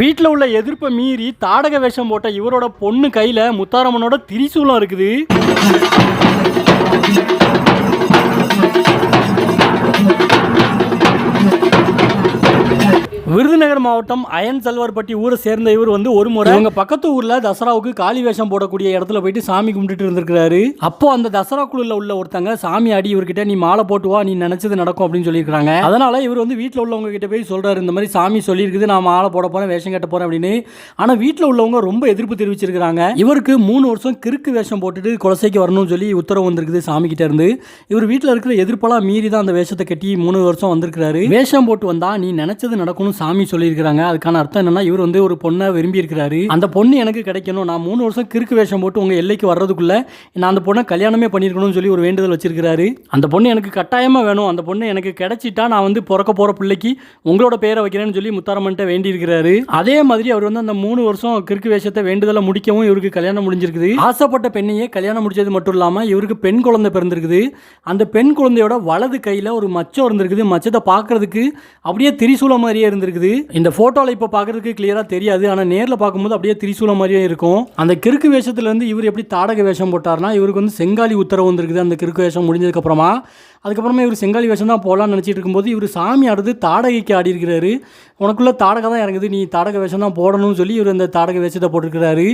வீட்டில் உள்ள எதிர்ப்பை மீறி தாடக வேஷம் போட்ட இவரோட பொண்ணு கையில் முத்தாரம்மனோட திரிசூலம் இருக்குது. விருதுநகர் மாவட்டம் அயன் செல்வர்பட்டி ஊரை சேர்ந்த இவர் வந்து ஒரு முறை இவங்க பக்கத்து ஊர்ல தசராவுக்கு காளி வேஷம் போடக்கூடிய இடத்துல போயிட்டு சாமி கும்பிட்டுட்டு இருந்திருக்காரு அப்போ அந்த தசரா குழுல உள்ள ஒருத்தங்க சாமி ஆடி இவர்கிட்ட நீ மாலை போட்டு வா நீ நினைச்சது நடக்கும் அப்படின்னு சொல்லியிருக்காங்க அதனால இவர் வந்து வீட்டில் உள்ளவங்க கிட்ட போய் சொல்றாரு இந்த மாதிரி சாமி சொல்லியிருக்குது நான் மாலை போட போறேன் வேஷம் கட்ட போறேன் அப்படின்னு. ஆனா வீட்டில் உள்ளவங்க ரொம்ப எதிர்ப்பு தெரிவிச்சிருக்காங்க இவருக்கு மூணு வருஷம் கிறுக்கு வேஷம் போட்டுட்டு குலசைக்கு வரணும்னு சொல்லி உத்தரவு வந்திருக்குது சாமி கிட்ட இருந்து. இவர் வீட்டில் இருக்கிற எதிர்ப்பெல்லாம் மீறி தான் அந்த வேஷத்தை கட்டி மூணு வருஷம் வந்திருக்கிறாரு. வேஷம் போட்டு வந்தா நீ நினைச்சது நடக்கும்னு சாமி சொல்லியிருக்கிறாங்க. அதுக்கான அர்த்தம் என்னன்னா இவர் வந்து ஒரு பொண்ணை விரும்பி இருக்கிறாரு அந்த பொண்ணு எனக்கு கிடைக்கணும். நான் மூணு வருஷம் கிறுக்கு வேஷம் போட்டு உங்கள் எல்லைக்கு வர்றதுக்குள்ள நான் அந்த பொண்ணை கல்யாணமே பண்ணியிருக்கணும்னு சொல்லி ஒரு வேண்டுதல் வச்சிருக்கிறாரு. அந்த பொண்ணு எனக்கு கட்டாயமாக வேணும். அந்த பொண்ணு எனக்கு கிடைச்சிட்டா நான் வந்து பிறக்க போகிற பிள்ளைக்கு உங்களோட பேரை வைக்கிறேன்னு சொல்லி முத்தாரம்மன்ட்ட வேண்டியிருக்கிறாரு. அதே மாதிரி அவர் வந்து அந்த மூணு வருஷம் கிறுக்கு வேஷத்தை வேண்டுதலை முடிக்கவும் இவருக்கு கல்யாணம் முடிஞ்சிருக்குது. ஆசைப்பட்ட பெண்ணையே கல்யாணம் முடிச்சது மட்டும் இல்லாமல் இவருக்கு பெண் குழந்தை பிறந்திருக்குது. அந்த பெண் குழந்தையோட வலது கையில் ஒரு மச்சம் இருந்திருக்குது. மச்சத்தை பார்க்கறதுக்கு அப்படியே திரிசூலம் மாதிரியே இருக்குது. இந்த போட்டோல இப்போ பார்க்கறதுக்கு கிளியரா தெரியாது. ஆனா நேர்ல பார்க்கும்போது அப்படியே திரிசூலம் மாதிரியே இருக்கும். அந்த கிறுக்கு வேஷத்துல இருந்து இவர் எப்படி தாடக வேஷம் போட்டார்னா இவருக்கு வந்து செங்காலி உத்தரவு வந்திருக்குது. அந்த கிறுக்கு வேஷம் முடிஞ்சதுக்கு அப்புறமா அதுக்கப்புறமா இவர் செங்காலி வேஷம் தான் போகலான்னு நினச்சிட்டு இருக்கும்போது இவர் சாமி ஆடுறது தாடகைக்கு ஆடி இருக்கிறாரு. உனக்குள்ள தாடகை தான் இறங்குது. நீ தாடக வேஷம் தான் போடணும்னு சொல்லி இவர் அந்த தாடக வேஷத்தை போட்டிருக்கிறாரு.